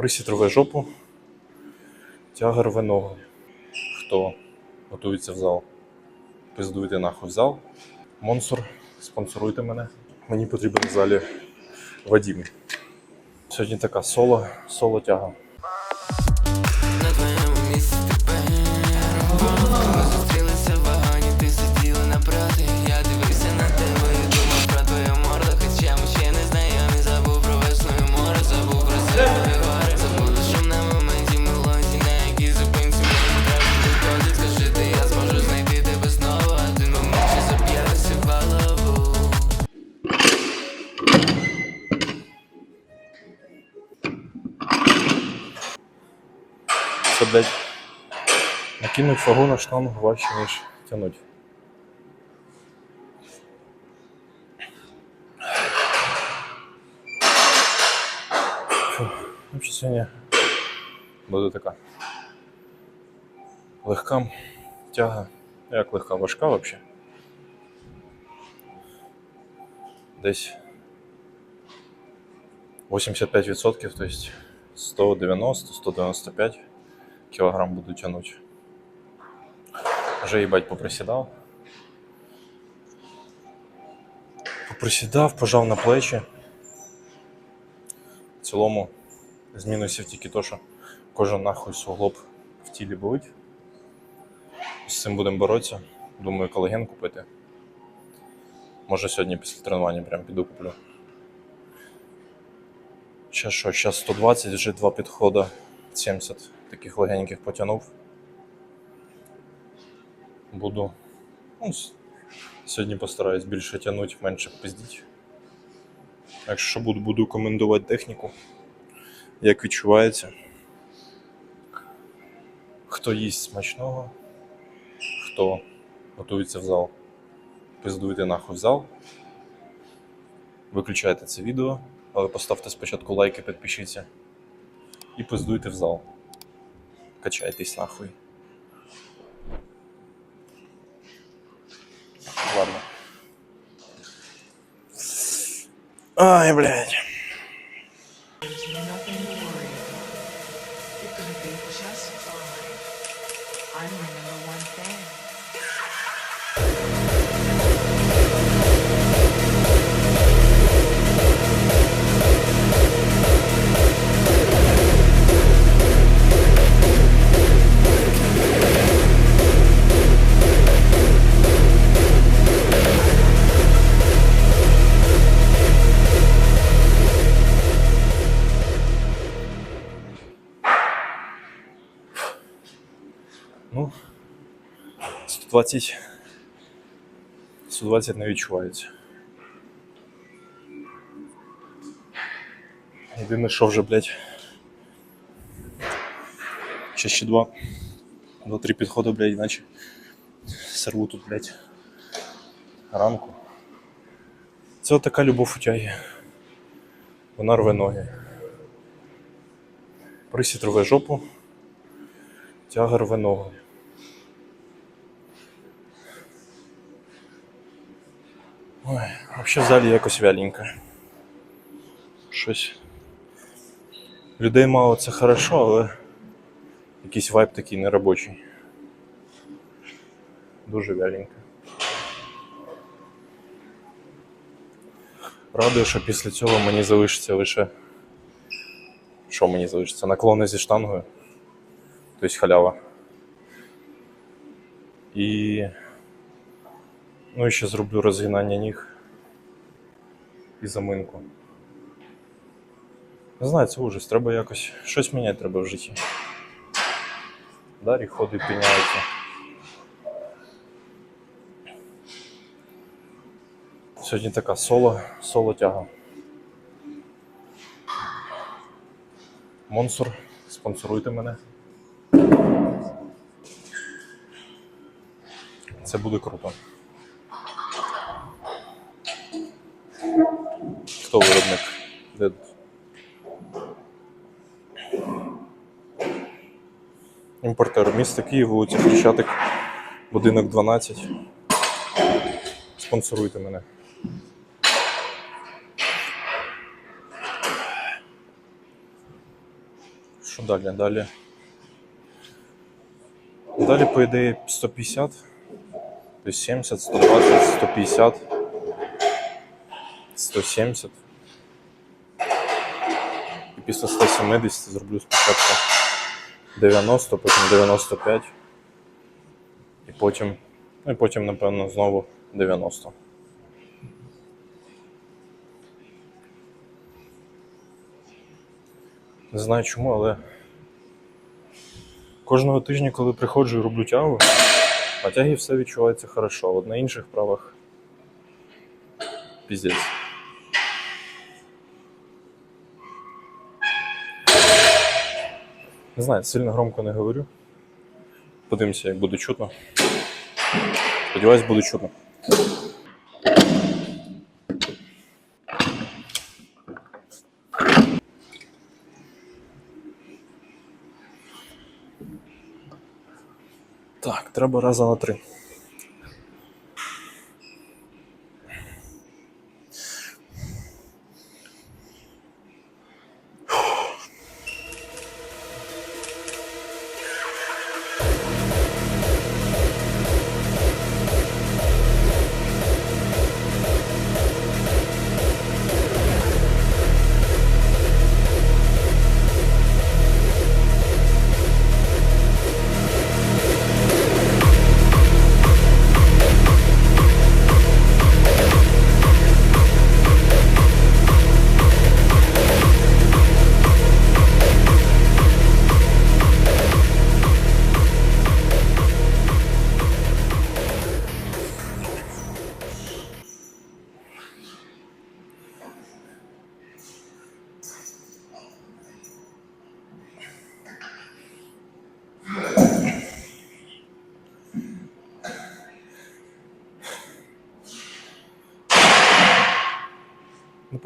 Присід рве жопу, тяга рве ноги. Хто готується в зал? Пиздуйте нахуй в зал. Монсор, спонсоруйте мене. Мені потрібен в залі Вадім. Сьогодні така соло, соло тяга. Це, блядь, накинуть вагу на штангу важче, ніж тянуть. Фу, Взагалі сьогодні буде така легка тяга. Ну, Як легка, важка взагалі. Десь 85%, то есть 190-195 кілограм буду тягнути. Вже їбать поприсідав. Поприсідав, пожав на плечі. В цілому з мінусів тільки то, що кожен нахуй суглоб в тілі болить. З цим будемо боротися. Думаю, колаген купити. Може сьогодні після тренування прям піду куплю. Ще що, зараз 120, вже два підходи, 70 таких легеньких потягнув. Буду. Ну, сьогодні постараюсь більше тягнути, менше пиздіть. Якщо буду, буду комендувати техніку, як відчувається. Хто їсть смачного, хто готується в зал, пиздуйте нахуй в зал. Виключайте це відео, але поставте спочатку лайки, підпишіться. І пиздуйте в зал. Качайтесь нахуй. Ладно. Ай, блядь. 120. 120 не відчувається. Єдине, що вже, блядь. Ще ще два. Два-три підходи, блядь, іначе серву тут, блядь. Ранку. Це така любов у тяги. Вона рве ноги. Присід рве жопу. Тяга рве ногу. Ой, взагалі залі якось вяленько. Щось. Людей мало це хорошо, але якийсь вайб такий неробочий. Дуже вяленько. Радує, що після цього мені залишиться лише. Що мені залишиться? Наклони зі штангою. Тобто халява. І. Ну і ще зроблю розгинання ніг і заминку. Не знаю, це ужас. Треба якось щось міняти треба в житті. Дарі ходи піняються. Сьогодні така соло, соло тяга. Монсур, спонсоруйте мене. Це буде круто. Хто виробник? Імпортер місто Київ, вулиця будинок 12. Спонсоруйте мене. Що далі? Далі. Далі, по ідеї, 150. Тобто 70, 120, 150, 170. І після 170 зроблю спочатку 90, потім 95. І потім, ну і потім, напевно, знову 90. Не знаю чому, але кожного тижня, коли приходжу і роблю тягу, на тягі все відчувається хорошо, от на інших правах піздець. Не знаю, сильно громко не говорю. Подивимося, як буде чутно. Сподіваюсь, буде чутно. Так, треба раза на три.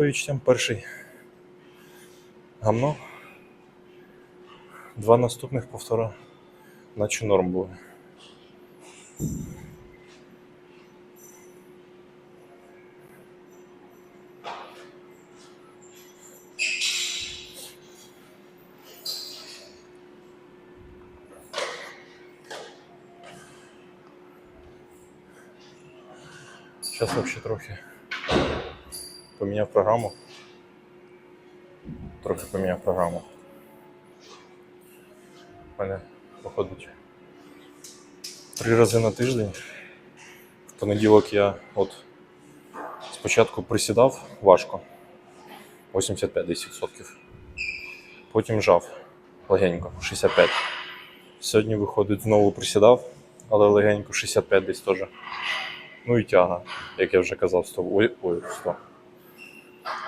По відчуттям перший гамно. Два наступних повтора, наче норм були. Зараз вообще трохи поміняв програму. Трохи поміняв програму. У мене виходить три рази на тиждень. В понеділок я от спочатку присідав важко 85-10%. Потім жав легенько 65. Сьогодні виходить знову присідав, але легенько 65 десь теж. Ну і тяга, як я вже казав, 100, ой, ой, 100.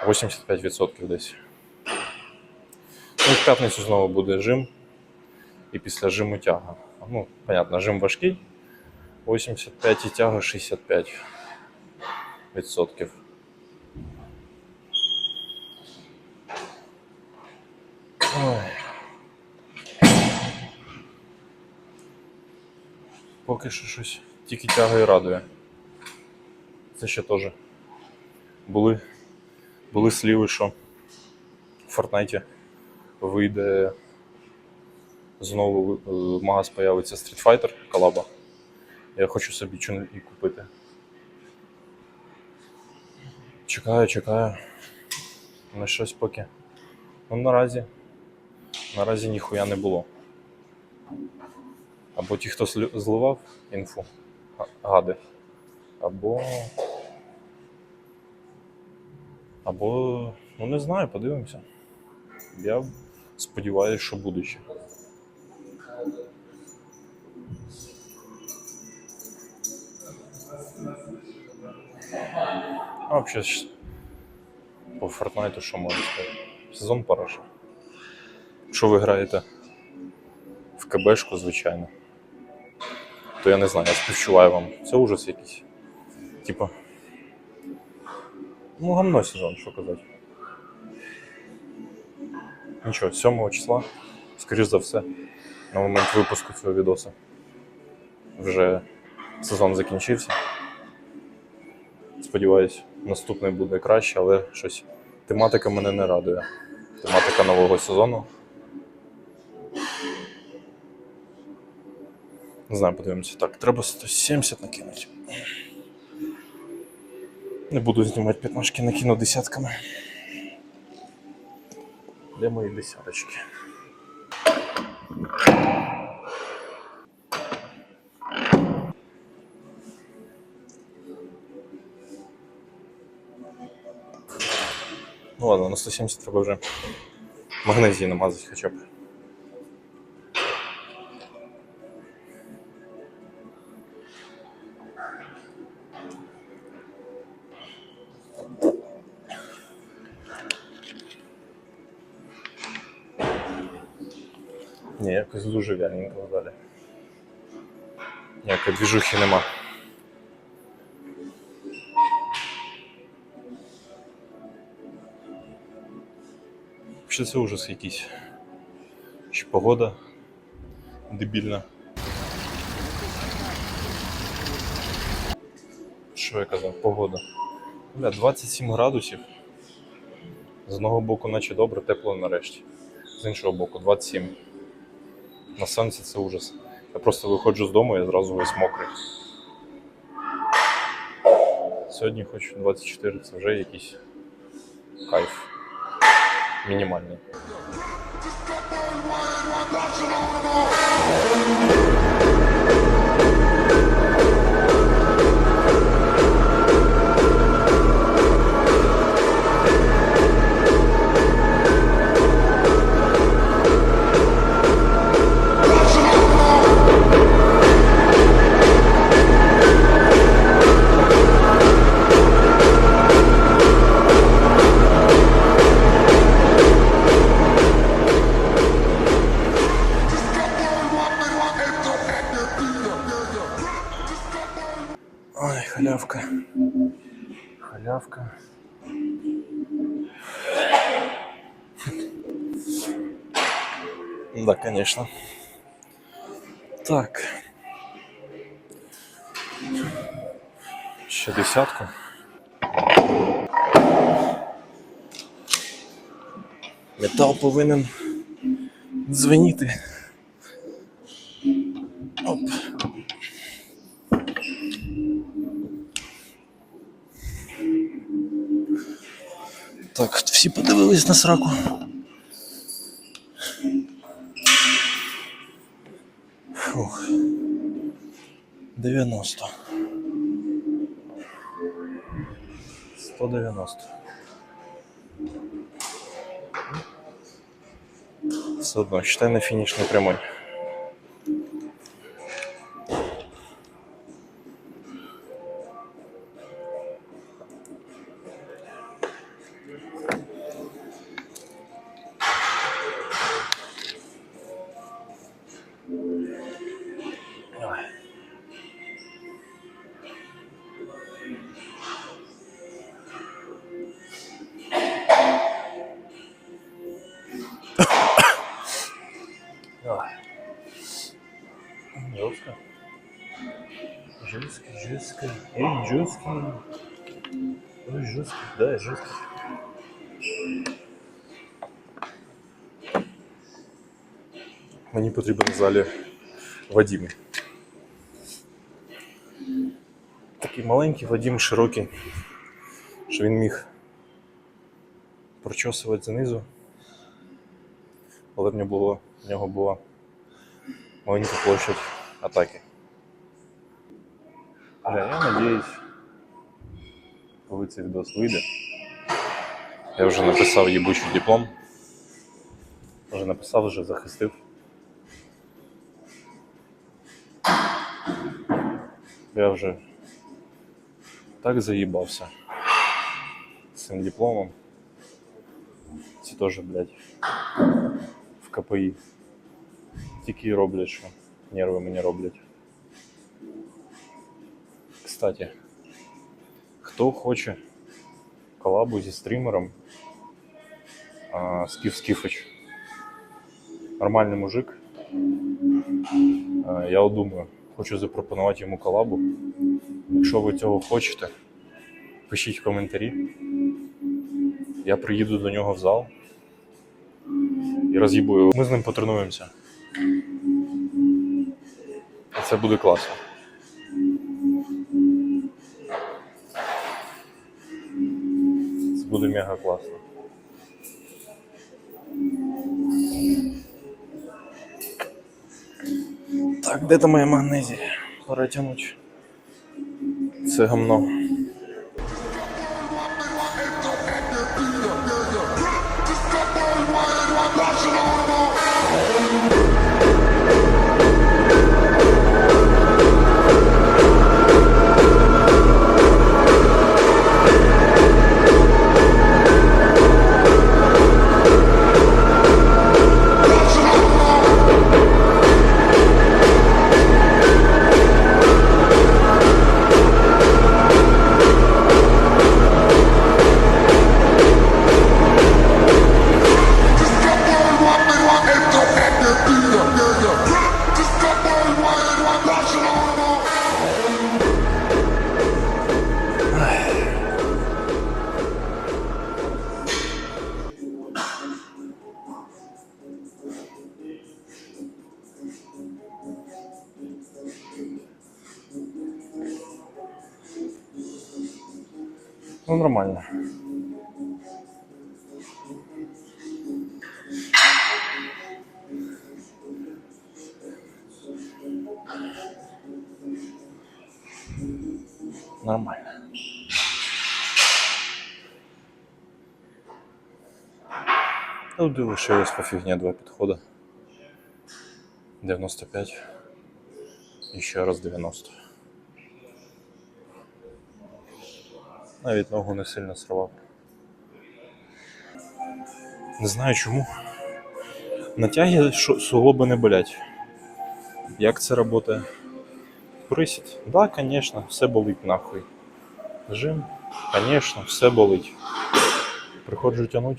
85% десь. Ну, в п'ятницю знову буде жим. І після жиму тяга. Ну, понятно, жим важкий. 85 і тяга 65 відсотків. Ой. Поки що щось тільки тяга і радує. Це ще теж були були сліви, що в Фортнайті вийде знову е, в магаз появиться Street Fighter колаба. Я хочу собі чун і купити. Чекаю, чекаю. На щось поки. Ну наразі. Наразі ніхуя не було. Або ті, хто зливав інфу, гади. Або. Або, ну не знаю, подивимося. Я сподіваюся, що буде ще. А взагалі по Фортнайту що можу сказати? Сезон параша. Якщо ви граєте в КБшку, звичайно, то я не знаю, я співчуваю вам. Це ужас якийсь. Типа. Ну, гамно сезон, що казати. Нічого, 7 числа, скоріш за все, на момент випуску цього відоса вже сезон закінчився. Сподіваюсь, наступний буде краще, але щось тематика мене не радує. Тематика нового сезону. Не знаю, подивимося. Так, треба 170 накинути. Не буду знімати п'ятнашки, накину десятками. Де мої десяточки? Ну ладно, на 170 треба вже магнезії намазати хоча б. Двіжухи нема. Ще це ужас якийсь. Ще погода дебільна. Що я казав? Погода. Бля, 27 градусів. З одного боку, наче добре, тепло нарешті. З іншого боку, 27. На сонці це ужас. Я просто виходжу з дому, я зразу весь мокрий. Сьогодні хоч 24, це вже якийсь кайф. Мінімальний. Халявка. Да, конечно. Так. Ще десятку. Метал повинен дзвеніти. Так, всі подивились на сраку. Фух. 90. 190. Все одно, считай на фінішній прямой. Эй, жестко. Ой, жестко, да, жестко. Мені потрібен в залі Вадим. Такий маленький Вадим, широкий, що він міг прочосувати знизу, але в нього, було, в нього була маленька площадь атаки. Бля, я надіюсь, коли цей відос вийде. Я вже написав їбучий диплом. Вже написав, вже захистив. Я вже так заїбався з цим дипломом. Ці теж, блядь, в КПІ. Тільки й роблять, що нерви мені роблять. Кстати, хто хоче колабу зі стрімером а, Скіф Скіфич. Нормальний мужик. Я думаю, хочу запропонувати йому колабу. Якщо ви цього хочете, пишіть коментарі. Я приїду до нього в зал і роз'їбу його. Ми з ним потренуємося. Це буде класно. Буде мега класно. Так, де там моя магнезія? Пора тянуть. Це гамно. Ну, нормально. Нормально. Тут лишилось по фігні два підходи. 95. І ще раз 90. Навіть ногу не сильно срывав. Не знаю чому. На тягі суглоби не болять. Як це працює? Присід. Да, звісно, все болить нахуй. Жим, звісно, все болить. Приходжу тянуть.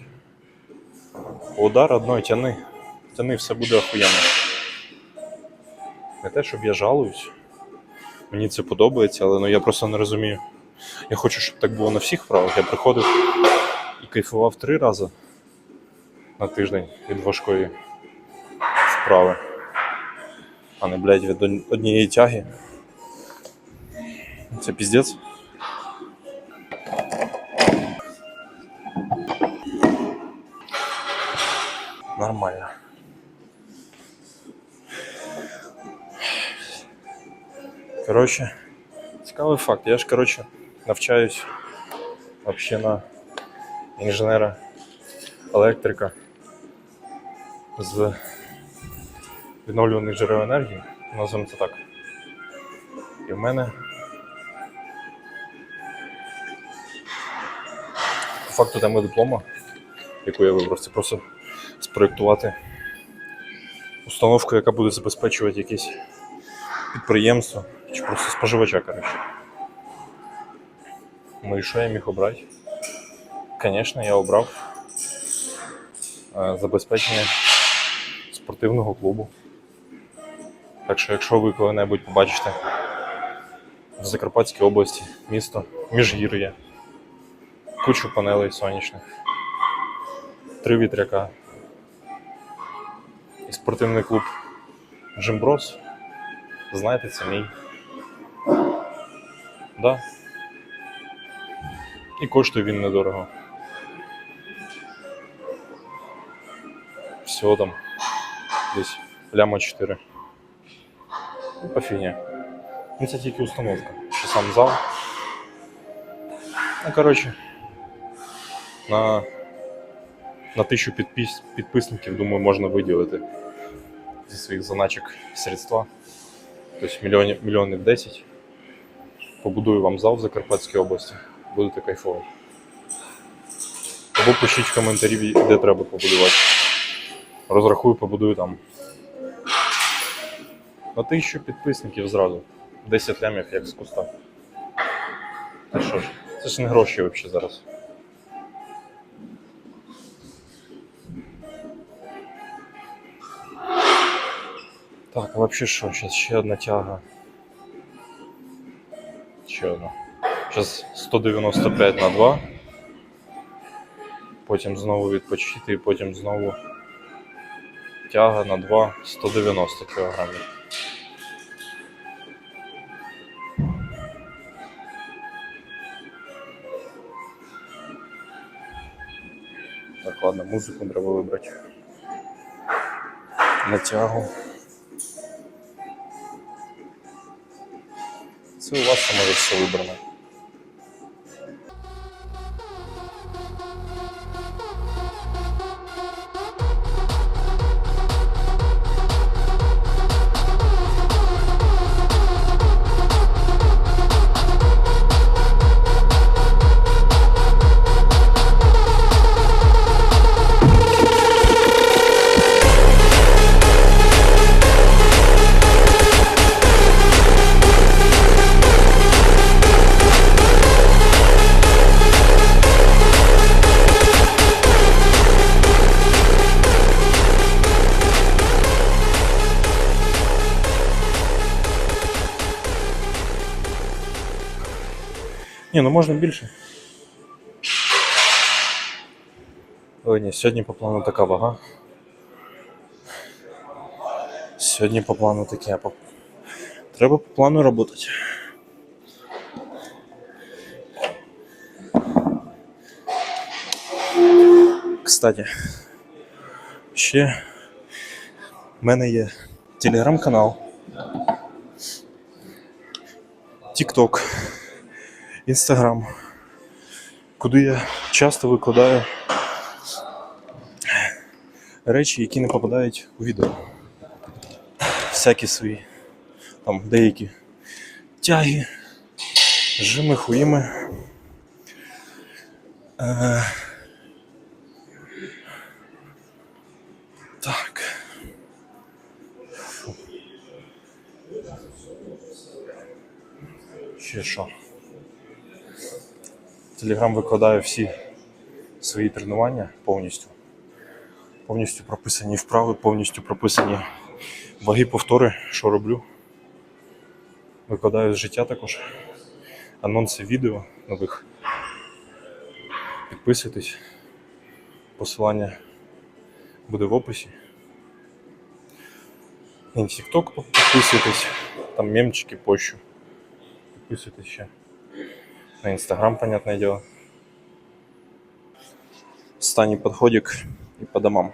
Удар одной тяни. Тяни, все буде охуєнно. Не те, щоб я жалуюсь. Мені це подобається, але ну, я просто не розумію. Я хочу, щоб так було на всіх вправах. Я приходив і кайфував три рази на тиждень від важкої вправи. А не, блядь, від однієї тяги. Це піздець. Нормально. Коротше, цікавий факт. Я ж, коротше, навчаюсь вообще на інженера електрика з відновлюваних джерел енергії, називаємо це так. І в мене по факту тема диплома, яку я вибрав, це просто спроєктувати установку, яка буде забезпечувати якесь підприємство чи просто споживача, коротше. Ну і що я міг обрати? Звісно, я обрав е, забезпечення спортивного клубу. Так що, якщо ви коли-небудь побачите в Закарпатській області місто Міжгір'я, кучу панелей сонячних, три вітряка і спортивний клуб Джимброс, знаєте, це мій. Да. І коштує він недорого. Всього там десь ляма 4. Ну, по фігні. Ну, це тільки установка. Ще сам зал. Ну, коротше, на, на тисячу підпис, підписників, думаю, можна виділити зі своїх заначок средства. Тобто мільйонів, мільйонів 10. Побудую вам зал в Закарпатській області. Будете кайфово. Або пишіть в коментарі, де треба побудувати. Розрахую, побудую там. На тисячу підписників зразу. 10 лямів як з куста. Та що ж, це ж не гроші взагалі зараз. Так, а взагалі що? Зараз ще одна тяга. Ще одна. Зараз 195 на 2. Потім знову відпочити і потім знову тяга на 2 190 кг. Так, ладно, музику треба вибрати. На тягу. Це у вас там все вибрано. Ні, ну можна більше. Ой, ні, сьогодні по плану така вага. Сьогодні по плану таке. Треба по плану працювати. Кстати, ще в мене є телеграм-канал, TikTok. Інстаграм, куди я часто викладаю речі, які не попадають у відео. Всякі свої, там деякі тяги, жими, хуїми. Е, так. Ще що? Телеграм викладаю всі свої тренування повністю. Повністю прописані вправи, повністю прописані ваги повтори, що роблю. Викладаю з життя також. Анонси відео нових. Підписуйтесь. Посилання буде в описі. На TikTok підписуйтесь, там мемчики пощу. Підписуйтесь ще. На Инстаграм, понятное дело. Стани подходик и по домам.